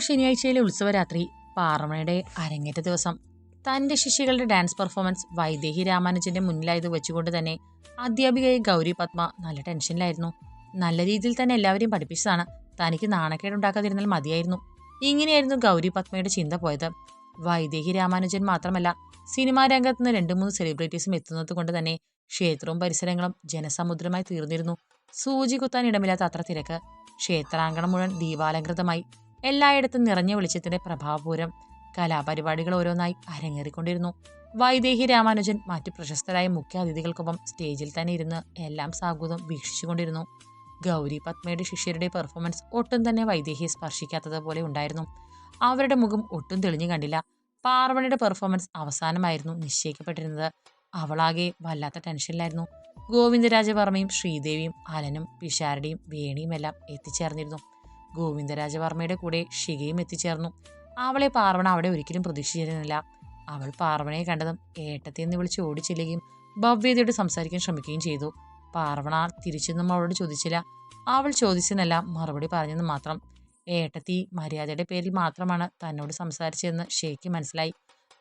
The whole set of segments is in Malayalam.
ശനിയാഴ്ചയിലെ ഉത്സവരാത്രി പാറമണയുടെ അരങ്ങേറ്റ ദിവസം. തന്റെ ശിഷ്യകളുടെ ഡാൻസ് പെർഫോമൻസ് വൈദേഹി രാമാനുജന്റെ മുന്നിലായത് വെച്ചുകൊണ്ട് തന്നെ അധ്യാപികയെ ഗൗരി പത്മ നല്ല ടെൻഷനിലായിരുന്നു. നല്ല രീതിയിൽ തന്നെ എല്ലാവരെയും പഠിപ്പിച്ചതാണ്. തനിക്ക് നാണക്കേടുണ്ടാക്കാതിരുന്നാൽ മതിയായിരുന്നു. ഇങ്ങനെയായിരുന്നു ഗൗരി പത്മയുടെ ചിന്ത പോയത്. വൈദേഹി രാമാനുജൻ മാത്രമല്ല സിനിമാ രംഗത്ത് നിന്ന് രണ്ട് മൂന്ന് സെലിബ്രിറ്റീസും എത്തുന്നത് കൊണ്ട് തന്നെ ക്ഷേത്രവും പരിസരങ്ങളും ജനസമുദ്രമായി തീർന്നിരുന്നു. സൂചി കുത്താൻ ഇടമില്ലാത്ത അത്ര തിരക്ക്. ക്ഷേത്രാങ്കണം മുഴുവൻ ദീപാലങ്കൃതമായി എല്ലായിടത്തും നിറഞ്ഞ വെളിച്ചത്തിന്റെ പ്രഭാപൂരം കലാപരിപാടികൾ ഓരോന്നായി അരങ്ങേറിക്കൊണ്ടിരുന്നു. വൈദേഹി രാമാനുജൻ മറ്റു പ്രശസ്തരായ മുഖ്യ അതിഥികൾക്കൊപ്പം സ്റ്റേജിൽ തന്നെ ഇരുന്ന് എല്ലാം സാഗൂതം വീക്ഷിച്ചുകൊണ്ടിരുന്നു. ഗൗരി പത്മയുടെ ശിഷ്യരുടെ പെർഫോമൻസ് ഒട്ടും തന്നെ വൈദേഹിയെ സ്പർശിക്കാത്തതുപോലെ ഉണ്ടായിരുന്നു. അവരുടെ മുഖം ഒട്ടും തെളിഞ്ഞു കണ്ടില്ല. പാർവണിയുടെ പെർഫോമൻസ് അവസാനമായിരുന്നു നിശ്ചയിക്കപ്പെട്ടിരുന്നത്. അവളാകെ വല്ലാത്ത ടെൻഷനിലായിരുന്നു. ഗോവിന്ദരാജവർമ്മയും ശ്രീദേവിയും അലനും പിഷാരടിയും വേണിയുമെല്ലാം എത്തിച്ചേർന്നിരുന്നു. ഗോവിന്ദരാജവർമ്മയുടെ കൂടെ ഷികയും എത്തിച്ചേർന്നു. അവളെ പാർവണ അവിടെ ഒരിക്കലും പ്രതീക്ഷിച്ചിരുന്നില്ല. അവൾ പാർവണയെ കണ്ടതും ഏട്ടത്തെ എന്ന് വിളിച്ച് ഓടിച്ചെല്ലുകയും ഭവ്യതയോട് സംസാരിക്കാൻ ശ്രമിക്കുകയും ചെയ്തു. പാർവണ തിരിച്ചൊന്നും അവളോട് ചോദിച്ചില്ല. അവൾ ചോദിച്ചെന്നല്ല മറുപടി പറഞ്ഞെന്ന് മാത്രം. ഏട്ടത്തി മര്യാദയുടെ പേരിൽ മാത്രമാണ് തന്നോട് സംസാരിച്ചതെന്ന് ഷേക്ക് മനസ്സിലായി.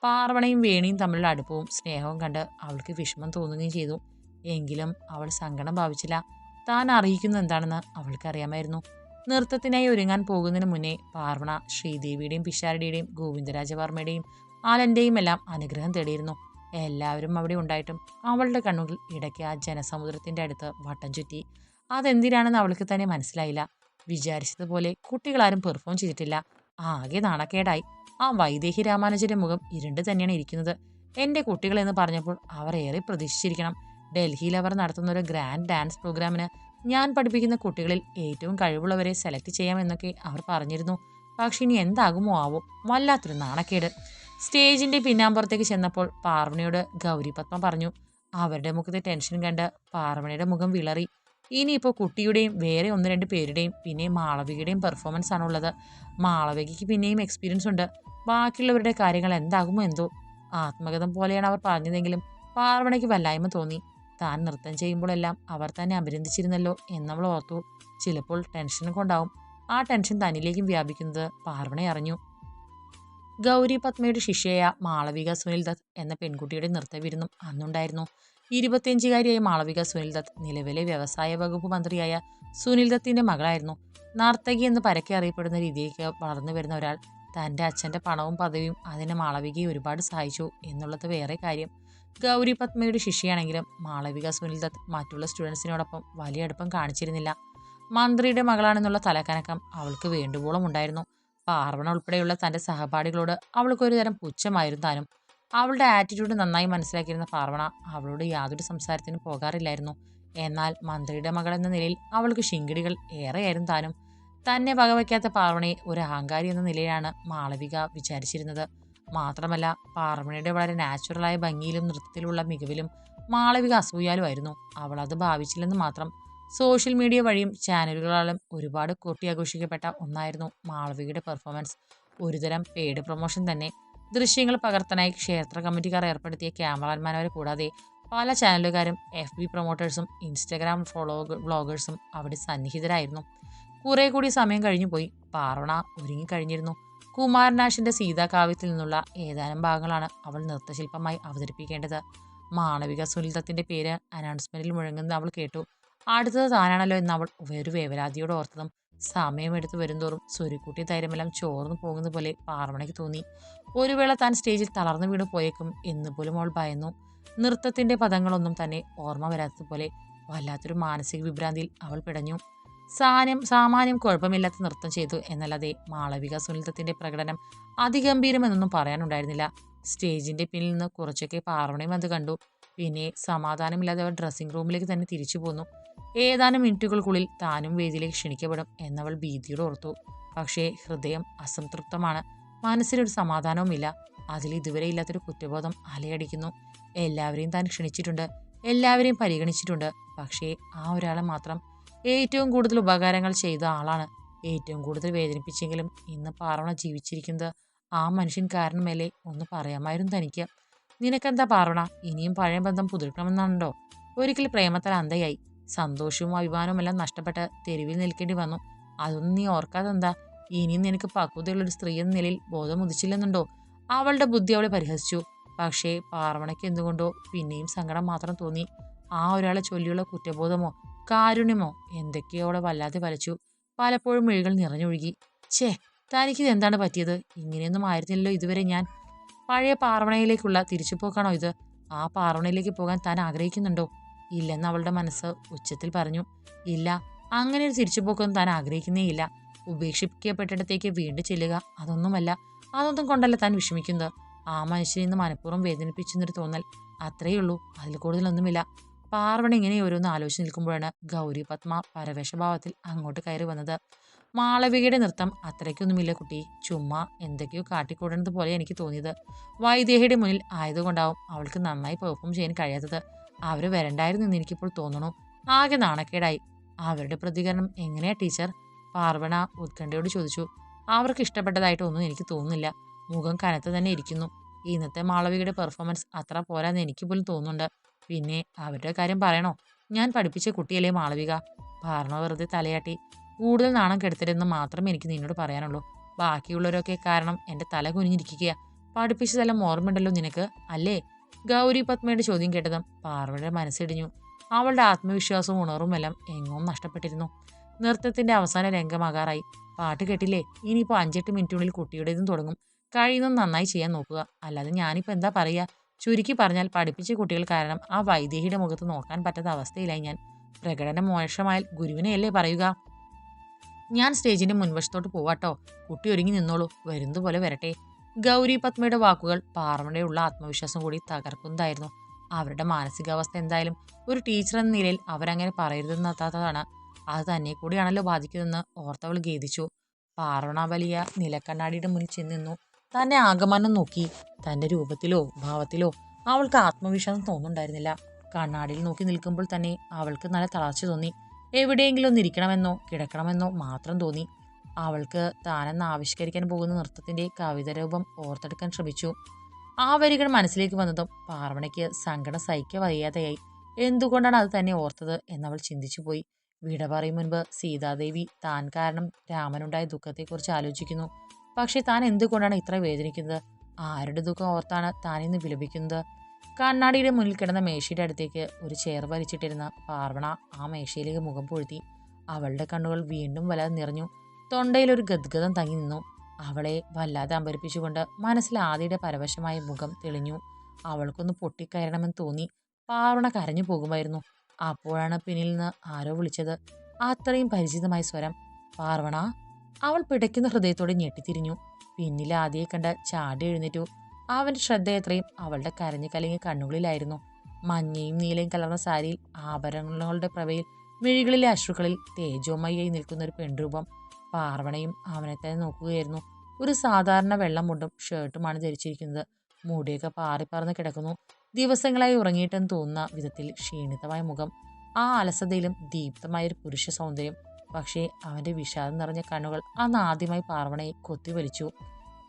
പാർവണയും വേണിയും തമ്മിലുള്ള അടുപ്പവും സ്നേഹവും കണ്ട് അവൾക്ക് വിഷമം തോന്നുകയും ചെയ്തു. എങ്കിലും അവൾ സങ്കടം ഭാവിച്ചില്ല. താൻ അറിയിക്കുന്നത് എന്താണെന്ന് അവൾക്കറിയാമായിരുന്നു. നൃത്തത്തിനായി ഒരുങ്ങാൻ പോകുന്നതിന് മുന്നേ പാർവണ ശ്രീദേവിയുടെയും പിഷാരടിയുടെയും ഗോവിന്ദരാജവർമ്മയുടെയും ആലന്റെയും എല്ലാം അനുഗ്രഹം തേടിയിരുന്നു. എല്ലാവരും അവിടെ ഉണ്ടായിട്ടും അവളുടെ കണ്ണുകൾ ഇടയ്ക്ക് ആ ജനസമുദ്രത്തിന്റെ അടുത്ത് വട്ടം ചുറ്റി. അതെന്തിനാണെന്ന് അവൾക്ക് തന്നെ മനസ്സിലായില്ല. വിചാരിച്ചതുപോലെ കുട്ടികളാരും പെർഫോം ചെയ്തിട്ടില്ല. ആകെ നാണക്കേടായി. ആ വൈദേഹി രാമാനുജന്റെ മുഖം ഇരുണ്ട് തന്നെയാണ് ഇരിക്കുന്നത്. എന്റെ കുട്ടികളെന്ന് പറഞ്ഞപ്പോൾ അവർ ഏറെ പ്രതീക്ഷിച്ചിരിക്കണം. ഡൽഹിയിൽ അവർ നടത്തുന്ന ഒരു ഗ്രാൻഡ് ഡാൻസ് പ്രോഗ്രാമിന് ഞാൻ പഠിപ്പിക്കുന്ന കുട്ടികളിൽ ഏറ്റവും കഴിവുള്ളവരെ സെലക്ട് ചെയ്യാമെന്നൊക്കെ അവർ പറഞ്ഞിരുന്നു. പക്ഷെ ഇനി എന്താകുമോ ആവോ? വല്ലാത്തൊരു നാണക്കേട്. സ്റ്റേജിന്റെ പിന്നാമ്പുറത്തേക്ക് ചെന്നപ്പോൾ പാർവണിയോട് ഗൗരി പത്മ പറഞ്ഞു അവരുടെ മുഖത്തെ ടെൻഷൻ കണ്ട് പാർവണിയുടെ മുഖം വിളറി. ഇനിയിപ്പോൾ കുട്ടിയുടെയും വേറെ ഒന്ന് രണ്ട് പേരുടെയും പിന്നെ മാളവികയുടെയും പെർഫോമൻസ് ആണുള്ളത്. മാളവികയ്ക്ക് പിന്നെയും എക്സ്പീരിയൻസ് ഉണ്ട്. ബാക്കിയുള്ളവരുടെ കാര്യങ്ങൾ എന്താകുമോ എന്തോ? ആത്മഗതം പോലെയാണ് അവർ പറഞ്ഞതെങ്കിലും പാർവണയ്ക്ക് വല്ലായ്മ തോന്നി. താൻ നൃത്തം ചെയ്യുമ്പോഴെല്ലാം അവർ തന്നെ അഭിനന്ദിച്ചിരുന്നല്ലോ എന്നവൾ ഓർത്തു. ചിലപ്പോൾ ടെൻഷൻ കൊണ്ടാവും ആ ടെൻഷൻ തന്നിലേക്കും വ്യാപിക്കുന്നത് പാർവണ അറിഞ്ഞു. ഗൗരി പത്മയുടെ ശിഷ്യയായ മാളവിക സുനിൽ ദത്ത് എന്ന പെൺകുട്ടിയുടെ നൃത്തവിരുന്നും അന്നുണ്ടായിരുന്നു. ഇരുപത്തിയഞ്ചുകാരിയായ മാളവിക സുനിൽ ദത്ത് നിലവിലെ വ്യവസായ വകുപ്പ് മന്ത്രിയായ സുനിൽ ദത്തിന്റെ മകളായിരുന്നു. നർത്തകി എന്ന് പരക്കെ അറിയപ്പെടുന്ന രീതിയിലേക്ക് വളർന്നു വരുന്ന ഒരാൾ തന്റെ അച്ഛന്റെ പണവും പദവിയും അതിനെ മാളവികയെ ഒരുപാട് സഹായിച്ചു എന്നുള്ളത് വേറെ കാര്യം. ഗൗരി പത്മയുടെ ശിഷ്യയാണെങ്കിലും മാളവിക സുനിൽ ദത്ത് മറ്റുള്ള സ്റ്റുഡൻസിനോടൊപ്പം വലിയ അടുപ്പം കാണിച്ചിരുന്നില്ല. മന്ത്രിയുടെ മകളാണെന്നുള്ള തലക്കനക്കം അവൾക്ക് വേണ്ടുവോളം ഉണ്ടായിരുന്നു. പാർവണ ഉൾപ്പെടെയുള്ള തന്റെ സഹപാഠികളോട് അവൾക്ക് ഒരു തരം പുച്ഛമായിരുന്നു താനും. അവളുടെ ആറ്റിറ്റ്യൂഡ് നന്നായി മനസ്സിലാക്കിയിരുന്ന പാർവണ അവളോട് യാതൊരു സംസാരത്തിനും പോകാറില്ലായിരുന്നു. എന്നാൽ മന്ത്രിയുടെ മകൾ എന്ന നിലയിൽ അവൾക്ക് ശിങ്കിടികൾ ഏറെയായിരുന്നു താനും. തന്നെ വകവയ്ക്കാത്ത പാർവണയെ ഒരു അഹങ്കാരി എന്ന നിലയിലാണ് മാളവിക വിചാരിച്ചിരുന്നത്. മാത്രമല്ല പാർമണിയുടെ വളരെ നാച്ചുറലായ ഭംഗിയിലും നൃത്തത്തിലുള്ള മികവിലും മാളവിക അസൂയാലുമായിരുന്നു. അവൾ അത് ഭാവിച്ചില്ലെന്ന് മാത്രം സോഷ്യൽ മീഡിയ വഴിയും ചാനലുകളാലും ഒരുപാട് കൂട്ടിയാഘോഷിക്കപ്പെട്ട ഒന്നായിരുന്നു മാളവികയുടെ പെർഫോമൻസ് ഒരുതരം പെയ്ഡ് പ്രൊമോഷൻ തന്നെ. ദൃശ്യങ്ങൾ പകർത്താനായി ക്ഷേത്ര കമ്മിറ്റിക്കാർ ഏർപ്പെടുത്തിയ ക്യാമറാമാൻമാരെ കൂടാതെ പല ചാനലുകാരും എഫ് ബി പ്രൊമോട്ടേഴ്സും ഇൻസ്റ്റഗ്രാം ഫോളോ വ്ളോഗേഴ്സും അവിടെ സന്നിഹിതരായിരുന്നു. കുറെ കൂടി സമയം കഴിഞ്ഞു പോയി പാർവണ ഒരുങ്ങിക്കഴിഞ്ഞിരുന്നു കുമാരനാശിന്റെ സീതാകാവ്യത്തിൽ നിന്നുള്ള ഏതാനും ഭാഗങ്ങളാണ് അവൾ നൃത്തശില്പമായി അവതരിപ്പിക്കേണ്ടത്. മാളവിക സുനിതത്തിന്റെ പേര് അനൗൺസ്മെന്റിൽ മുഴങ്ങുന്നത് അവൾ കേട്ടു. അടുത്തത് താനാണല്ലോ എന്ന് അവൾ ഒരു വേവലാതിയോട് ഓർത്തതും സമയമെടുത്ത് വരുംതോറും സ്വരുക്കൂട്ടി തൈരമെല്ലാം ചോർന്നു പോകുന്ന പോലെ പാർവണയ്ക്ക് തോന്നി. ഒരു വേള താൻ സ്റ്റേജിൽ തളർന്നു വീണു പോയേക്കും എന്ന് പോലും അവൾ ഭയന്നു. നൃത്തത്തിന്റെ പദങ്ങളൊന്നും തന്നെ ഓർമ്മ വരാത്തതുപോലെ വല്ലാത്തൊരു മാനസിക വിഭ്രാന്തിയിൽ അവൾ പിടഞ്ഞു. സാനം സാമാന്യം കുഴപ്പമില്ലാത്ത നൃത്തം ചെയ്തു എന്നല്ലാതെ മാളവിക സുനിൽദത്തിന്റെ പ്രകടനം അതിഗംഭീരമെന്നൊന്നും പറയാനുണ്ടായിരുന്നില്ല. സ്റ്റേജിന്റെ പിന്നിൽ നിന്ന് കുറച്ചൊക്കെ പാർവണയും അത് കണ്ടു. പിന്നെ സമാധാനമില്ലാതെ അവർ ഡ്രസ്സിംഗ് റൂമിലേക്ക് തന്നെ തിരിച്ചു പോന്നു. ഏതാനും മിനിറ്റുകൾക്കുള്ളിൽ താനും വേദിയിലേക്ക് ക്ഷണിക്കപ്പെടും എന്നവൾ ഭീതിയോട് ഓർത്തു. പക്ഷേ ഹൃദയം അസംതൃപ്തമാണ്. മനസ്സിലൊരു സമാധാനവുമില്ല. അതിൽ ഇതുവരെ ഇല്ലാത്തൊരു കുറ്റബോധം അലയടിക്കുന്നു. എല്ലാവരെയും താൻ ക്ഷണിച്ചിട്ടുണ്ട്. എല്ലാവരെയും പരിഗണിച്ചിട്ടുണ്ട്. പക്ഷേ ആ ഒരാളെ മാത്രം ഏറ്റവും കൂടുതൽ ഉപകാരങ്ങൾ ചെയ്ത ആളാണ്. ഏറ്റവും കൂടുതൽ വേദനിപ്പിച്ചെങ്കിലും ഇന്ന് പാർവണ ജീവിച്ചിരിക്കുന്നത് ആ മനുഷ്യൻ കാരണമല്ലേ ഒന്ന് പറയാമായിരുന്നു തനിക്ക്. നിനക്കെന്താ പാർവണ ഇനിയും പഴയ ബന്ധം പുതുക്കണമെന്നുണ്ടോ ഒരിക്കൽ പ്രേമത്താൽ അന്തയായി സന്തോഷവും അഭിമാനവും എല്ലാം നഷ്ടപ്പെട്ട് തെരുവിൽ നിൽക്കേണ്ടി വന്നു. അതൊന്നും നീ ഓർക്കാതെന്താ? ഇനിയും നിനക്ക് പക്വതയുള്ളൊരു സ്ത്രീ എന്ന നിലയിൽ ബോധം ഉദിച്ചില്ലെന്നുണ്ടോ? അവളുടെ ബുദ്ധി അവളെ പരിഹസിച്ചു. പക്ഷേ പാർവണയ്ക്ക് എന്തുകൊണ്ടോ പിന്നെയും സങ്കടം മാത്രം തോന്നി. ആ ഒരാളെ ചൊല്ലിയുള്ള കുറ്റബോധമോ കാരുണ്യമോ? എന്തൊക്കെയോ അവളെ വല്ലാതെ വലച്ചു പലപ്പോഴും മിഴികൾ നിറഞ്ഞൊഴുകി. ഛേ തനിക്കിത് എന്താണ് പറ്റിയത്? ഇങ്ങനെയൊന്നും ആയിരുന്നില്ലല്ലോ ഇതുവരെ ഞാൻ. പഴയ പാർവണയിലേക്കുള്ള തിരിച്ചുപോക്കാണോ ഇത്? ആ പാർവണയിലേക്ക് പോകാൻ താൻ ആഗ്രഹിക്കുന്നുണ്ടോ? ഇല്ലെന്ന് അവളുടെ മനസ്സ് ഉച്ചത്തിൽ പറഞ്ഞു. ഇല്ല അങ്ങനെ ഒരു തിരിച്ചുപോക്കൊന്നും താൻ ആഗ്രഹിക്കുന്നേയില്ല ഉപേക്ഷിക്കപ്പെട്ടിടത്തേക്ക് വീണ്ടും ചെല്ലുക അതൊന്നുമല്ല. അതൊന്നും കൊണ്ടല്ല താൻ വിഷമിക്കുന്നത്. ആ മനുഷ്യനെ ഇന്ന് മനഃപൂർവം വേദനിപ്പിച്ചെന്നൊരു തോന്നൽ. അത്രയേ ഉള്ളൂ. അതിൽ കൂടുതലൊന്നുമില്ല. പാർവണ ഇങ്ങനെ ഓരോന്ന് ആലോചിച്ച് നിൽക്കുമ്പോഴാണ് ഗൗരി പത്മ പരവേശഭാവത്തിൽ അങ്ങോട്ട് കയറി വന്നത്. മാളവികയുടെ നൃത്തം അത്രയ്ക്കൊന്നുമില്ല കുട്ടി. ചുമ്മാ എന്തൊക്കെയോ കാട്ടിക്കൂടുന്നത് പോലെ എനിക്ക് തോന്നിയത്. വൈദേഹിയുടെ മുന്നിൽ ആയതുകൊണ്ടാവും അവൾക്ക് നന്നായി പെർഫോം ചെയ്യാൻ കഴിയാത്തത്. അവർ വരണ്ടായിരുന്നു എന്ന് എനിക്കിപ്പോൾ തോന്നണു. ആകെ നാണക്കേടായി. അവരുടെ പ്രതികരണം എങ്ങനെയാ ടീച്ചർ? പാർവണ ഉത്കണ്ഠയോട് ചോദിച്ചു. അവർക്ക് ഇഷ്ടപ്പെട്ടതായിട്ടൊന്നും എനിക്ക് തോന്നുന്നില്ല. മുഖം കനത്ത് തന്നെ ഇരിക്കുന്നു. ഇന്നത്തെ മാളവികയുടെ പെർഫോമൻസ് അത്ര പോരാന്ന് എനിക്ക് പോലും തോന്നുന്നുണ്ട്. പിന്നെ അവരുടെ കാര്യം പറയണോ? ഞാൻ പഠിപ്പിച്ച കുട്ടിയല്ലേ മാളവിക? പാർണ വെറുതെ തലയാട്ടി. കൂടുതൽ നാണം കെടുത്തരുതെന്ന് മാത്രമേ എനിക്ക് നിന്നോട് പറയാനുള്ളൂ. ബാക്കിയുള്ളവരൊക്കെ കാരണം എന്റെ തല കുനിഞ്ഞിരിക്കുക പഠിപ്പിച്ചതെല്ലാം ഓർമ്മയുണ്ടല്ലോ നിനക്ക് അല്ലേ? ഗൗരി പത്മയുടെ ചോദ്യം കേട്ടതും പാർവയുടെ മനസ്സിടിഞ്ഞു. അവളുടെ ആത്മവിശ്വാസവും ഉണർവും എല്ലാം എങ്ങും നഷ്ടപ്പെട്ടിരുന്നു. നൃത്തത്തിന്റെ അവസാന രംഗമാകാറായി പാട്ട് കേട്ടില്ലേ? ഇനിയിപ്പോൾ അഞ്ചെട്ട് മിനിറ്റിനുള്ളിൽ കുട്ടിയുടേതും തുടങ്ങും. കഴിയുന്നതും നന്നായി ചെയ്യാൻ നോക്കുക. അല്ലാതെ ഞാനിപ്പോൾ എന്താ പറയുക ചുരുക്കി പറഞ്ഞാൽ പഠിപ്പിച്ച കുട്ടികൾ കാരണം ആ വൈദേഹിയുടെ മുഖത്ത് നോക്കാൻ പറ്റാത്ത അവസ്ഥയിലായി ഞാൻ. പ്രകടനം മോശമായാൽ ഗുരുവിനെയല്ലേ പറയുക? ഞാൻ സ്റ്റേജിന്റെ മുൻവശത്തോട്ട് പോവാട്ടോ. കുട്ടി ഒരുങ്ങി നിന്നോളൂ. വരുന്നതുപോലെ വരട്ടെ. ഗൗരി പത്മയുടെ വാക്കുകൾ പാർവണയുള്ള ആത്മവിശ്വാസം കൂടി തകർക്കുന്നതായിരുന്നു. അവരുടെ മാനസികാവസ്ഥ എന്തായാലും ഒരു ടീച്ചർ എന്ന നിലയിൽ അവരങ്ങനെ പറയരുതെന്നെത്താത്തതാണ് അത് തന്നെ കൂടിയാണല്ലോ ബാധിക്കുന്നതെന്ന് ഓർത്തവൾ ഖേദിച്ചു. പാർവണ വലിയ നിലക്കണ്ണാടിയുടെ മുന്നിൽ ചെന്ന് നിന്നു തന്നെ ആകമാനം നോക്കി തന്റെ രൂപത്തിലോ ഭാവത്തിലോ അവൾക്ക് ആത്മവിശ്വാസം തോന്നുന്നുണ്ടായിരുന്നില്ല. കണ്ണാടിയിൽ നോക്കി നിൽക്കുമ്പോൾ തന്നെ അവൾക്ക് നല്ല തളർച്ച തോന്നി. എവിടെയെങ്കിലും ഒന്ന് ഇരിക്കണമെന്നോ കിടക്കണമെന്നോ മാത്രം തോന്നി. അവൾക്ക് താനെന്ന് ആവിഷ്കരിക്കാൻ പോകുന്ന നൃത്തത്തിന്റെ കവിത രൂപം ഓർത്തെടുക്കാൻ ശ്രമിച്ചു. ആ വരികൾ മനസ്സിലേക്ക് വന്നതും പാർവണയ്ക്ക് സങ്കടം സഹിക്ക വയ്യാതെയായി. എന്തുകൊണ്ടാണ് അത് തന്നെ ഓർത്തത് എന്നവൾ ചിന്തിച്ചു പോയി. വിട പറയും മുൻപ് സീതാദേവി താൻ കാരണം രാമനുണ്ടായ ദുഃഖത്തെക്കുറിച്ച് ആലോചിക്കുന്നു. പക്ഷെ താൻ എന്തുകൊണ്ടാണ് ഇത്ര വേദനിക്കുന്നത്? ആരുടെ ദുഃഖം ഓർത്താണ് താൻ ഇന്ന് വിലപിക്കുന്നത്? കണ്ണാടിയുടെ മുന്നിൽ കിടന്ന മേശയുടെ അടുത്തേക്ക് ഒരു ചെയർ വലിച്ചിട്ടിരുന്ന പാർവണ ആ മേശയിലേക്ക് മുഖം പൊഴുത്തി അവളുടെ കണ്ണുകൾ വീണ്ടും വല്ലാതെ നിറഞ്ഞു. തൊണ്ടയിൽ ഒരു ഗദ്ഗതം തങ്ങി നിന്നു. അവളെ വല്ലാതെ അമ്പരിപ്പിച്ചുകൊണ്ട് മനസ്സിൽ ആദിയുടെ പരവശമായ മുഖം തെളിഞ്ഞു. അവൾക്കൊന്ന് പൊട്ടിക്കയറണമെന്ന് തോന്നി. പാർവണ കരഞ്ഞു പോകുമായിരുന്നു. അപ്പോഴാണ് പിന്നിൽ നിന്ന് ആരോ വിളിച്ചത്. അത്രയും പരിചിതമായ സ്വരം. പാർവണ അവൾ പിടയ്ക്കുന്ന ഹൃദയത്തോടെ ഞെട്ടിത്തിരിഞ്ഞു. പിന്നിൽ ആദ്യയെ കണ്ട ചാടി എഴുന്നേറ്റു. അവന്റെ ശ്രദ്ധയത്രയും അവളുടെ കരഞ്ഞു കലങ്ങിയ കണ്ണുകളിലായിരുന്നു. മഞ്ഞയും നീലയും കലർന്ന സാരിയിൽ ആഭരണങ്ങളുടെ പ്രവയിൽ മിഴികളിലെ അശ്രുക്കളിൽ തേജോമയായി നിൽക്കുന്ന ഒരു പെൺരൂപം. പാർവണയും അവനെ തന്നെ നോക്കുകയായിരുന്നു. ഒരു സാധാരണ വെള്ളം മുണ്ടും ഷർട്ടുമാണ് ധരിച്ചിരിക്കുന്നത്. മുടിയൊക്കെ പാറിപ്പറന്ന് കിടക്കുന്നു. ദിവസങ്ങളായി ഉറങ്ങിയിട്ടെന്ന് തോന്നുന്ന വിധത്തിൽ ക്ഷീണിതമായ മുഖം. ആ അലസതയിലും ദീപ്തമായ ഒരു പുരുഷ സൗന്ദര്യം. പക്ഷേ അവന്റെ വിഷാദം നിറഞ്ഞ കണ്ണുകൾ അന്ന് ആദ്യമായി പാർവണയെ കൊത്തിവലിച്ചു.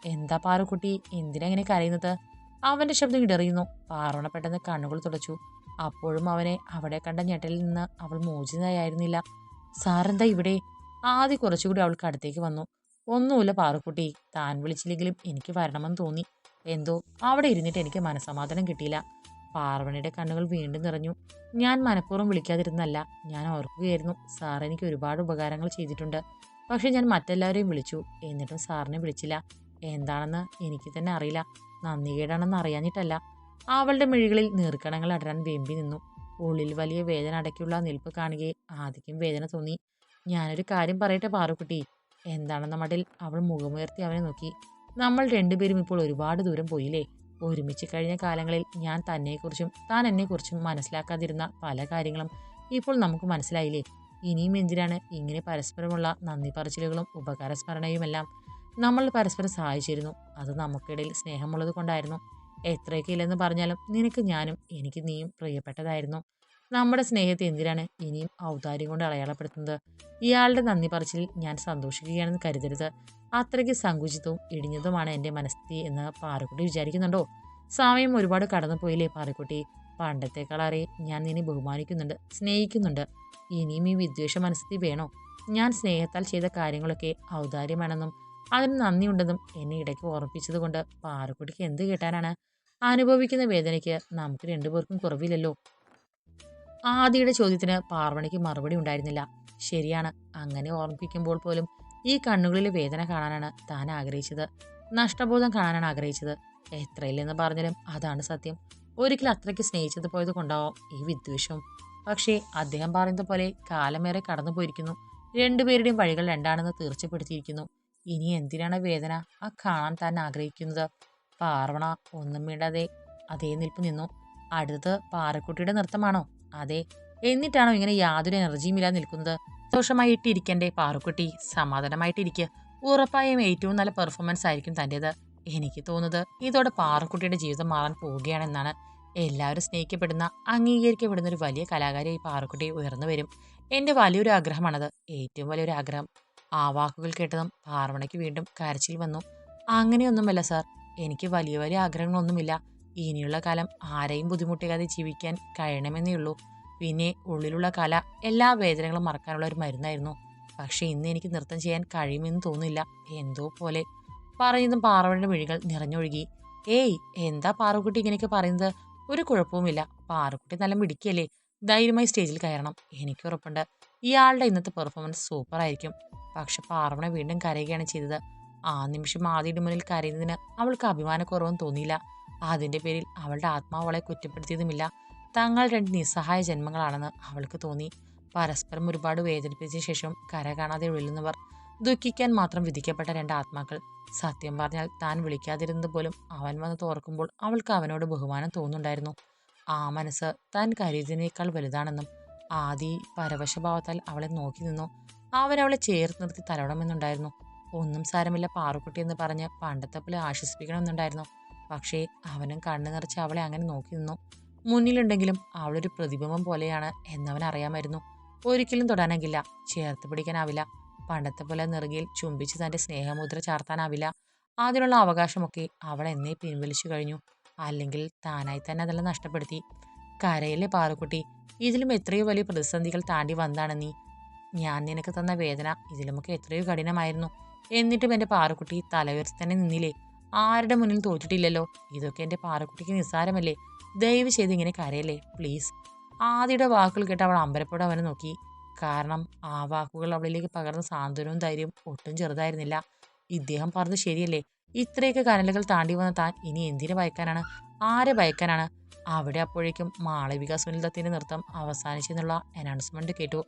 എന്താ പാറുക്കുട്ടി എന്തിനെങ്ങനെ കരയുന്നത്? അവന്റെ ശബ്ദം ഇടറിയുന്നു. പാർവണ പെട്ടെന്ന് കണ്ണുകൾ തുടച്ചു. അപ്പോഴും അവനെ അവിടെ കണ്ട ഞെട്ടലിൽ നിന്ന് അവൾ മോചിതയായിരുന്നില്ല. സാറെന്താ ഇവിടെ? ആദ്യ കുറച്ചുകൂടി അവൾക്ക് അടുത്തേക്ക് വന്നു. ഒന്നുമില്ല പാറുക്കുട്ടി താൻ വിളിച്ചില്ലെങ്കിലും എനിക്ക് വരണമെന്ന് തോന്നി. എന്തോ അവിടെ ഇരുന്നിട്ട് എനിക്ക് മനസമാധാനം കിട്ടിയില്ല. പാർവണിയുടെ കണ്ണുകൾ വീണ്ടും നിറഞ്ഞു. ഞാൻ മനഃപൂർവം വിളിക്കാതിരുന്നല്ല ഞാൻ ഓർക്കുകയായിരുന്നു. സാർ എനിക്ക് ഒരുപാട് ഉപകാരങ്ങൾ ചെയ്തിട്ടുണ്ട്. പക്ഷേ ഞാൻ മറ്റെല്ലാവരെയും വിളിച്ചു. എന്നിട്ടും സാറിനെ വിളിച്ചില്ല. എന്താണെന്ന് എനിക്ക് തന്നെ അറിയില്ല. നന്ദികേടാണെന്ന് അറിയാഞ്ഞിട്ടല്ല. അവളുടെ മിഴികളിൽ നീർക്കണങ്ങൾ അടരാൻ വേമ്പി നിന്നു. ഉള്ളിൽ വലിയ വേദന അടക്കിയുള്ള നിൽപ്പ് കാണുകയെ ആദ്യം വേദന തോന്നി. ഞാനൊരു കാര്യം പറയട്ടെ പാറുക്കുട്ടി. എന്താണെന്ന മടിൽ അവൾ മുഖമുയർത്തി അവനെ നോക്കി. നമ്മൾ രണ്ടുപേരും ഇപ്പോൾ ഒരുപാട് ദൂരം പോയില്ലേ? ഒരുമിച്ച് കഴിഞ്ഞ കാലങ്ങളിൽ ഞാൻ തന്നെക്കുറിച്ചും താൻ എന്നെക്കുറിച്ചും മനസ്സിലാക്കാതിരുന്ന പല കാര്യങ്ങളും ഇപ്പോൾ നമുക്ക് മനസ്സിലായില്ലേ? ഇനിയും എന്തിനാണ് ഇങ്ങനെ പരസ്പരമുള്ള നന്ദി പറച്ചിലുകളും ഉപകാരസ്മരണയുമെല്ലാം നമ്മൾ പരസ്പരം സഹായിച്ചിരുന്നു? അത് നമുക്കിടയിൽ സ്നേഹമുള്ളത് കൊണ്ടായിരുന്നു. എത്രയൊക്കെ ഇല്ലെന്ന് പറഞ്ഞാലും നിനക്ക് ഞാനും എനിക്ക് നീയും പ്രിയപ്പെട്ടതായിരുന്നു. നമ്മുടെ സ്നേഹത്തെ എന്തിനാണ് ഇനിയും ഔദാര്യം കൊണ്ട് അടയാളപ്പെടുത്തുന്നത്? ഇയാളുടെ നന്ദി പറച്ചിൽ ഞാൻ സന്തോഷിക്കുകയാണെന്ന് കരുതരുത്. അത്രയ്ക്ക് സങ്കുചിതവും ഇടിഞ്ഞതുമാണ് എന്റെ മനസ്ഥിതി എന്ന് പാറക്കുട്ടി വിചാരിക്കുന്നുണ്ടോ? സമയം ഒരുപാട് കടന്നു പോയില്ലേ പാറക്കുട്ടി? പണ്ടത്തെക്കാളേറെ ഞാൻ നിന്നെ ബഹുമാനിക്കുന്നുണ്ട് സ്നേഹിക്കുന്നുണ്ട്. ഇനിയും ഈ വിദ്വേഷ മനസ്ഥിതി വേണോ? ഞാൻ സ്നേഹത്താൽ ചെയ്ത കാര്യങ്ങളൊക്കെ ഔദാര്യമാണെന്നും അതിന് നന്ദിയുണ്ടെന്നും എന്നെ ഇടയ്ക്ക് ഓർമ്മിപ്പിച്ചതുകൊണ്ട് പാറക്കുട്ടിക്ക് എന്ത് കേട്ടാനാണ്? അനുഭവിക്കുന്ന വേദനയ്ക്ക് നമുക്ക് രണ്ടുപേർക്കും കുറവില്ലല്ലോ. ആദിയുടെ ചോദ്യത്തിന് പാർവണിക്ക് മറുപടി ഉണ്ടായിരുന്നില്ല. ശരിയാണ് അങ്ങനെ ഓർമ്മിപ്പിക്കുമ്പോൾ പോലും ഈ കണ്ണുകളിലെ വേദന കാണാനാണ് താൻ ആഗ്രഹിച്ചത്. നഷ്ടബോധം കാണാനാണ് ആഗ്രഹിച്ചത്. എത്രയില്ലെന്ന് പറഞ്ഞാലും അതാണ് സത്യം. ഒരിക്കൽ അത്രയ്ക്ക് സ്നേഹിച്ചത് പോയത് കൊണ്ടാവാം ഈ വിദ്വേഷവും പക്ഷേ അദ്ദേഹം പറയുന്നത് പോലെ കാലമേറെ കടന്നു പോയിരിക്കുന്നു രണ്ടുപേരുടെയും വഴികൾ രണ്ടാണെന്ന് തീർച്ചപ്പെടുത്തിയിരിക്കുന്നു. ഇനി എന്തിനാണ് വേദന? ആ കാണാൻ താൻ ആഗ്രഹിക്കുന്നത്. പാർവണ ഒന്നും മിണ്ടാതെ അതേ നിൽപ്പ് നിന്നു. അടുത്തത് പാറക്കുട്ടിയുടെ നൃത്തമാണോ? അതെ. എന്നിട്ടാണോ ഇങ്ങനെ യാതൊരു എനർജിയും ഇല്ലാതെ നിൽക്കുന്നത്? സന്തോഷമായിട്ടിരിക്കണ്ടേ പാറുക്കുട്ടി? സമാധാനമായിട്ടിരിക്കുക ഉറപ്പായും ഏറ്റവും നല്ല പെർഫോമൻസ് ആയിരിക്കും തന്റേത് എനിക്ക് തോന്നുന്നത് ഇതോടെ പാറുക്കുട്ടിയുടെ ജീവിതം മാറാൻ പോവുകയാണെന്നാണ്. എല്ലാവരും സ്നേഹിക്കപ്പെടുന്ന അംഗീകരിക്കപ്പെടുന്ന ഒരു വലിയ കലാകാരി പാറക്കുട്ടി ഉയർന്നു വരും. എന്റെ വലിയൊരു ആഗ്രഹമാണത്. ഏറ്റവും വലിയൊരു ആഗ്രഹം. ആ വാക്കുകൾ കേട്ടതും പാർവണയ്ക്ക് വീണ്ടും കരച്ചിൽ വന്നു. അങ്ങനെയൊന്നുമല്ല സാർ. എനിക്ക് വലിയ വലിയ ആഗ്രഹങ്ങളൊന്നുമില്ല. ഇനിയുള്ള കാലം ആരെയും ബുദ്ധിമുട്ടിക്കാതെ ജീവിക്കാൻ കഴിയണമെന്നേ ഉള്ളൂ. പിന്നെ ഉള്ളിലുള്ള കല എല്ലാ വേദനകളും മറക്കാനുള്ള ഒരു മരുന്നായിരുന്നു. പക്ഷെ ഇന്ന് എനിക്ക് നൃത്തം ചെയ്യാൻ കഴിയുമെന്ന് തോന്നില്ല എന്തോ പോലെ. പറഞ്ഞതും പാറവയുടെ മിഴികൾ നിറഞ്ഞൊഴുകി. ഏയ് എന്താ പാറുക്കുട്ടി ഇങ്ങനെയൊക്കെ പറയുന്നത്? ഒരു കുഴപ്പവുമില്ല. പാറുക്കുട്ടി നല്ല മിടിക്കല്ലേ ധൈര്യമായി സ്റ്റേജിൽ കയറണം. എനിക്ക് ഉറപ്പുണ്ട്. ഇയാളുടെ ഇന്നത്തെ പെർഫോമൻസ് സൂപ്പർ ആയിരിക്കും പക്ഷെ പാർവണ വീണ്ടും കരയുകയാണ് ചെയ്തത്. ആ നിമിഷം ആദ്യയുടെ മുന്നിൽ കരയുന്നതിന് അവൾക്ക് അഭിമാനക്കുറവും തോന്നിയില്ല. അതിന്റെ പേരിൽ അവളുടെ ആത്മാവളെ കുറ്റപ്പെടുത്തിയതുമില്ല. തങ്ങൾ രണ്ട് നിസ്സഹായ ജന്മങ്ങളാണെന്ന് അവൾക്ക് തോന്നി. പരസ്പരം ഒരുപാട് വേദനിപ്പിച്ച ശേഷം കര കാണാതെ ഒഴിലുന്നവർ ദുഃഖിക്കാൻ മാത്രം വിധിക്കപ്പെട്ട രണ്ട് ആത്മാക്കൾ. സത്യം പറഞ്ഞാൽ താൻ വിളിക്കാതിരുന്നത് പോലും അവൻ വന്ന് തോർക്കുമ്പോൾ അവൾക്ക് അവനോട് ബഹുമാനം തോന്നുന്നുണ്ടായിരുന്നു. ആ മനസ്സ് താൻ കരുതിനേക്കാൾ വലുതാണെന്നും ആദി പരവശഭാവത്താൽ അവളെ നോക്കി നിന്നു. അവൻ അവളെ ചേർത്ത് നിർത്തി തലോടമെന്നുണ്ടായിരുന്നു ഒന്നും സാരമില്ല പാറുക്കുട്ടി എന്ന് പറഞ്ഞ് പണ്ടത്തെ പോലെ ആശ്വസിപ്പിക്കണമെന്നുണ്ടായിരുന്നു. പക്ഷേ അവനും കണ്ണു നിറച്ച് അവളെ അങ്ങനെ നോക്കി നിന്നു. മുന്നിലുണ്ടെങ്കിലും അവളൊരു പ്രതിബിംബം പോലെയാണ് എന്നവൻ അറിയാമായിരുന്നു ഒരിക്കലും തൊടാനാകില്ല. ചേർത്ത് പിടിക്കാനാവില്ല. പണ്ടത്തെ പോലെ നെറുകയിൽ ചുംബിച്ച് തന്റെ സ്നേഹമുദ്ര ചാർത്താനാവില്ല. അതിനുള്ള അവകാശമൊക്കെ അവൾ എന്നെ പിൻവലിച്ചു കഴിഞ്ഞു. അല്ലെങ്കിൽ താനായി തന്നെ അതെല്ലാം നഷ്ടപ്പെടുത്തി. കരയിലെ പാറുക്കുട്ടി ഇതിലും എത്രയോ വലിയ പ്രതിസന്ധികൾ താണ്ടി വന്നാണ് നീ. ഞാൻ നിനക്ക് തന്ന വേദന ഇതിലുമൊക്കെ എത്രയോ കഠിനമായിരുന്നു. എന്നിട്ടും എന്റെ പാറുക്കുട്ടി തലയുയർത്തി തന്നെ നിന്നില്ലേ? ആരുടെ മുന്നിൽ തോറ്റിട്ടില്ലല്ലോ? ഇതൊക്കെ എന്റെ പാറക്കുട്ടിക്ക് നിസ്സാരമല്ലേ? ദയവ് ചെയ്ത് ഇങ്ങനെ കരയല്ലേ പ്ലീസ് ആദ്യയുടെ വാക്കുകൾ കേട്ട് അവൾ അമ്പരപ്പോടെ അവനെ നോക്കി. കാരണം ആ വാക്കുകൾ അവളിലേക്ക് പകർന്ന സാന്ത്വനവും ധൈര്യവും ഒട്ടും ചെറുതായിരുന്നില്ല. ഇദ്ദേഹം പറഞ്ഞത് ശരിയല്ലേ? ഇത്രയൊക്കെ കനലുകൾ താണ്ടി വന്ന താൻ ഇനി എന്തിനു ഭയക്കാനാണ്? ആരെ ഭയക്കാനാണ്? അവിടെ അപ്പോഴേക്കും മാളവിക സുനിൽദത്തിന്റെ നൃത്തം അവസാനിച്ചെന്നുള്ള അനൗൺസ്മെന്റ് കേട്ടു.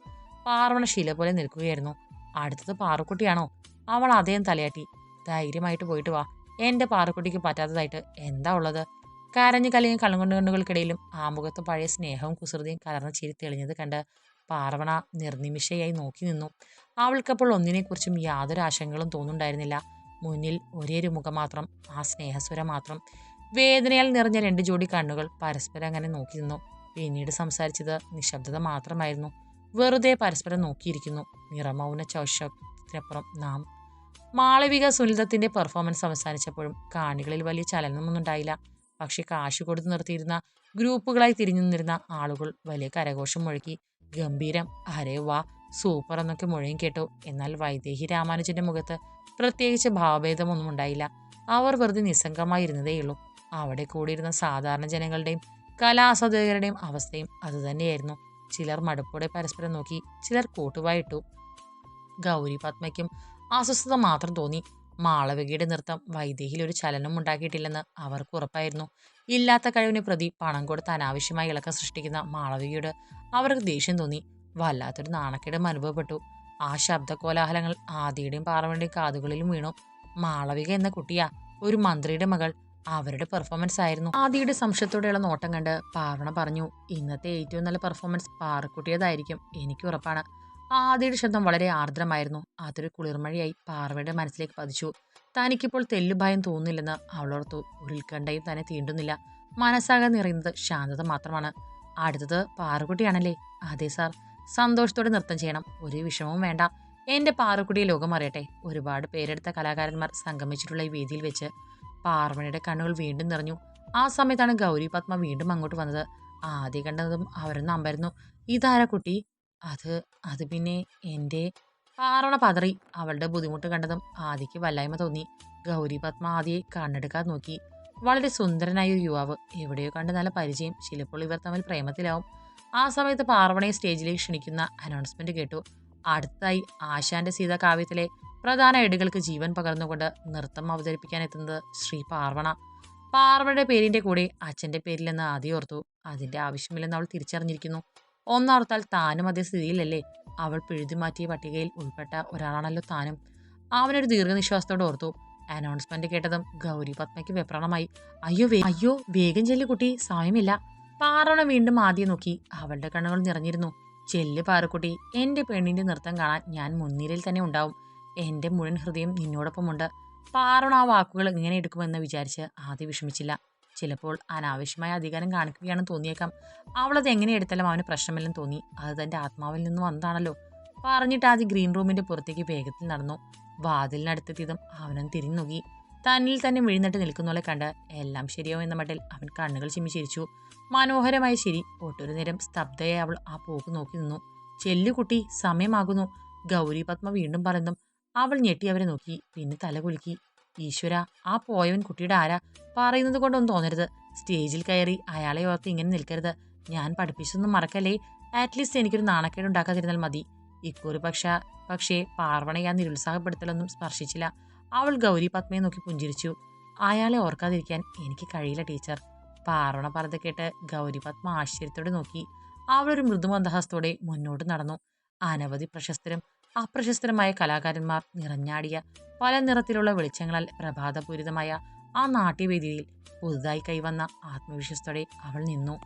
പാർവണ ശില പോലെ നിൽക്കുകയായിരുന്നു. അടുത്തത് പാറക്കുട്ടിയാണോ? അവൾ അദ്ദേഹം തലയാട്ടി. ധൈര്യമായിട്ട് പോയിട്ട് വാ. എന്റെ പാറക്കുട്ടിക്ക് പറ്റാത്തതായിട്ട് എന്താ ഉള്ളത്? കരഞ്ഞു കലങ്ങി കള്ളുകൊണ്ട് കണ്ണുകൾക്കിടയിലും ആ മുഖത്ത് പഴയ സ്നേഹവും കുസൃതിയും കലർന്ന ചിരി തെളിഞ്ഞത് കണ്ട് പാർവണ നിർനിമിഷയായി നോക്കി നിന്നു. അവൾക്കപ്പോൾ ഒന്നിനെക്കുറിച്ചും യാതൊരു ആശങ്കകളും തോന്നുന്നുണ്ടായിരുന്നില്ല. മുന്നിൽ ഒരേ ഒരു മുഖം മാത്രം ആ സ്നേഹസ്വരം മാത്രം. വേദനയാൽ നിറഞ്ഞ രണ്ട് ജോഡി കണ്ണുകൾ പരസ്പരം അങ്ങനെ നോക്കി നിന്നു. പിന്നീട് സംസാരിച്ചത് നിശബ്ദത മാത്രമായിരുന്നു. വെറുതെ പരസ്പരം നോക്കിയിരിക്കുന്നു. നിറമൗന ചോശത്തിനപ്പുറം നാം മാളവിക സുനിതത്തിന്റെ പെർഫോമൻസ് അവസാനിച്ചപ്പോഴും കാണികളിൽ വലിയ ചലനമൊന്നും ഉണ്ടായില്ല. പക്ഷേ കാശ് കൊടുത്തു നിർത്തിയിരുന്ന ഗ്രൂപ്പുകളായി തിരിഞ്ഞു നിന്നിരുന്ന ആളുകൾ വലിയ കരഘോഷം മുഴക്കി. ഗംഭീരം അരേ വാ സൂപ്പർ എന്നൊക്കെ മുഴയും കേട്ടു. എന്നാൽ വൈദേഹി രാമാനുജന്റെ മുഖത്ത് പ്രത്യേകിച്ച് ഭാവഭേദമൊന്നും ഉണ്ടായില്ല. അവർ വെറുതെ നിസ്സംഗമായിരുന്നതേയുള്ളൂ അവിടെ കൂടിയിരുന്ന സാധാരണ ജനങ്ങളുടെയും കലാസ്വാദകരുടെയും അവസ്ഥയും അതുതന്നെയായിരുന്നു ചിലർ മടുപ്പോടെ പരസ്പരം നോക്കി ചിലർ കൂട്ടുവായിട്ടു ഗൗരി പത്മയ്ക്കും അസ്വസ്ഥത മാത്രം തോന്നി. മാളവികയുടെ നൃത്തം വൈദേഹിയിൽ ഒരു ചലനം ഉണ്ടാക്കിയിട്ടില്ലെന്ന് അവർക്ക് ഉറപ്പായിരുന്നു. ഇല്ലാത്ത കഴിവിന് പ്രതി പണം കൊടുത്ത് അനാവശ്യമായി ഇളക്കം സൃഷ്ടിക്കുന്ന മാളവികയോട് അവർക്ക് ദേഷ്യം തോന്നി. വല്ലാത്തൊരു നാണക്കേടും അനുഭവപ്പെട്ടു. ആ ശബ്ദ കോലാഹലങ്ങൾ ആദിയുടെയും പാറവന്റെയും കാതുകളിലും വീണു. മാളവിക എന്ന കുട്ടിയാ ഒരു മന്ത്രിയുടെ മകൾ. അവരുടെ പെർഫോമൻസ് ആയിരുന്നു. ആദിയുടെ സംശയത്തോടെയുള്ള നോട്ടം കണ്ട് പാർവണ പറഞ്ഞു ഇന്നത്തെ ഏറ്റവും നല്ല പെർഫോമൻസ് പാറക്കുട്ടിയതായിരിക്കും എനിക്ക് ഉറപ്പാണ്. ആദിയുടെ ശബ്ദം വളരെ ആർദ്രമായിരുന്നു. അതൊരു കുളിർമഴയായി പാർവയുടെ മനസ്സിലേക്ക് പതിച്ചു. തനിക്കിപ്പോൾ തെല്ലുഭയം തോന്നുന്നില്ലെന്ന് അവളോർത്തു. ഉരുൾക്കണ്ടയും തന്നെ തീണ്ടുന്നില്ല. മനസ്സാകെ നിറയുന്നത് ശാന്തത മാത്രമാണ്. അടുത്തത് പാറുകുട്ടിയാണല്ലേ? അതെ സാർ. സന്തോഷത്തോടെ നൃത്തം ചെയ്യണം. ഒരു വിഷമവും വേണ്ട. എന്റെ പാറുകുട്ടിയെ ലോകം അറിയട്ടെ. ഒരുപാട് പേരെടുത്ത കലാകാരന്മാർ സംഗമിച്ചിട്ടുള്ള ഈ വേദിയിൽ വെച്ച് പാർവണിയുടെ കണ്ണുകൾ വീണ്ടും നിറഞ്ഞു. ആ സമയത്താണ് ഗൗരി പത്മ വീണ്ടും അങ്ങോട്ട് വന്നത്. ആദ്യം കണ്ടതും അവരൊന്നും അമ്പായിരുന്നു ഇതാരാ കുട്ടി? അത് അത് പിന്നെ എന്റെ പാറണ പതറി അവളുടെ ബുദ്ധിമുട്ട് കണ്ടതും ആദിക്ക് വല്ലായ്മ തോന്നി. ഗൗരി പത്മ ആദിയെ കണ്ണെടുക്കാതെ നോക്കി. വളരെ സുന്ദരനായ ഒരു യുവാവ്. എവിടെയോ കണ്ട് നല്ല പരിചയം. ചിലപ്പോൾ ഇവർ തമ്മിൽ പ്രേമത്തിലാവും. ആ സമയത്ത് പാർവണയെ സ്റ്റേജിലേക്ക് ക്ഷണിക്കുന്ന അനൗൺസ്മെന്റ് കേട്ടു. അടുത്തായി ആശാന്റെ സീത കാവ്യത്തിലെ പ്രധാന ഏടുകൾക്ക് ജീവൻ പകർന്നുകൊണ്ട് നൃത്തം അവതരിപ്പിക്കാൻ എത്തുന്നത് ശ്രീ പാർവണ. പാർവണയുടെ പേരിന്റെ കൂടെ അച്ഛന്റെ പേരിലെന്ന് ആദ്യം ഓർത്തു. അതിന്റെ ആവശ്യമില്ലെന്ന് അവൾ തിരിച്ചറിഞ്ഞിരിക്കുന്നു. ഒന്നോർത്താൽ താനും അതേ സ്ഥിതിയിലല്ലേ? അവൾ പിഴുതി മാറ്റിയ പട്ടികയിൽ ഉൾപ്പെട്ട ഒരാളാണല്ലോ താനും. അവനൊരു ദീർഘനിശ്വാസത്തോടെ ഓർത്തു. അനൗൺസ്മെന്റ് കേട്ടതും ഗൗരി പത്മയ്ക്ക് വെപ്രണമായി അയ്യോ അയ്യോ വേഗം ചെല്ലു കുട്ടി സമയമില്ല. പാറവണ വീണ്ടും ആദ്യം നോക്കി. അവളുടെ കണ്ണുകൾ നിറഞ്ഞിരുന്നു. ചെല്ല് പാറക്കുട്ടി എന്റെ പെണ്ണിന്റെ നൃത്തം കാണാൻ ഞാൻ മുൻനിരയിൽ തന്നെ ഉണ്ടാവും. എന്റെ മുഴുവൻ ഹൃദയം നിന്നോടൊപ്പമുണ്ട്. പാറവണ ആ വാക്കുകൾ ഇങ്ങനെ എടുക്കുമെന്ന് വിചാരിച്ച് ആദ്യം വിഷമിച്ചില്ല. ചിലപ്പോൾ അനാവശ്യമായ അധികാരം കാണിക്കുകയാണെന്ന് തോന്നിയേക്കാം. അവളത് എങ്ങനെ എടുത്താലും അവന് പ്രശ്നമില്ലെന്ന് തോന്നി. അത് തന്റെ ആത്മാവിൽ നിന്ന് വന്നതാണല്ലോ. പറഞ്ഞിട്ട് ആദ്യം ഗ്രീൻ റൂമിന്റെ പുറത്തേക്ക് വേഗത്തിൽ നടന്നു. വാതിലിനടുത്തെത്തിയതും അവനും തിരിഞ്ഞു നോക്കി തന്നിൽ തന്നെ വിഴുന്നിട്ട് നിൽക്കുന്ന പോലെ കണ്ട് എല്ലാം ശരിയോ എന്ന മട്ടിൽ അവൻ കണ്ണുകൾ ചിമ്മി ചിരിച്ചു. മനോഹരമായ ശരി ഒട്ടൊരു നേരം സ്തബ്ധയെ അവൾ ആ പോക്ക് നോക്കി നിന്നു. ചെല്ലുകുട്ടി സമയമാകുന്നു. ഗൗരി പത്മ വീണ്ടും പറയുന്നു. അവൾ ഞെട്ടി അവരെ നോക്കി. പിന്നെ തല കുലുക്കി. ഈശ്വര ആ പോയവൻ കുട്ടിയുടെ ആരാ? പറയുന്നത് കൊണ്ടൊന്നും തോന്നരുത്. സ്റ്റേജിൽ കയറി അയാളെ ഓർത്ത് ഇങ്ങനെ നിൽക്കരുത്. ഞാൻ പഠിപ്പിച്ചതൊന്നും മറക്കല്ലേ? അറ്റ്ലീസ്റ്റ് എനിക്കൊരു നാണക്കേട് ഉണ്ടാക്കാതിരുന്നാൽ മതി. ഇക്കൂറി പക്ഷ പക്ഷേ പാർവണയെ ആ നിരുത്സാഹപ്പെടുത്തലൊന്നും സ്പർശിച്ചില്ല. അവൾ ഗൗരി പത്മയെ നോക്കി പുഞ്ചിരിച്ചു. അയാളെ ഓർക്കാതിരിക്കാൻ എനിക്ക് കഴിയില്ല ടീച്ചർ. പാർവണ പറഞ്ഞത് കേട്ട് ഗൗരി പത്മ ആശ്ചര്യത്തോടെ നോക്കി. അവളൊരു മൃദുമന്ദഹാസത്തോടെ മുന്നോട്ട് നടന്നു. അനവധി പ്രശസ്തരും അപ്രശസ്തരുമായ കലാകാരന്മാർ നിറഞ്ഞാടിയ പല നിറത്തിലുള്ള വെളിച്ചങ്ങളാൽ പ്രഭാതപൂരിതമായ ആ നാട്യവേദിയിൽ പുതുതായി കൈവന്ന ആത്മവിശ്വാസത്തോടെ അവൾ നിന്നു.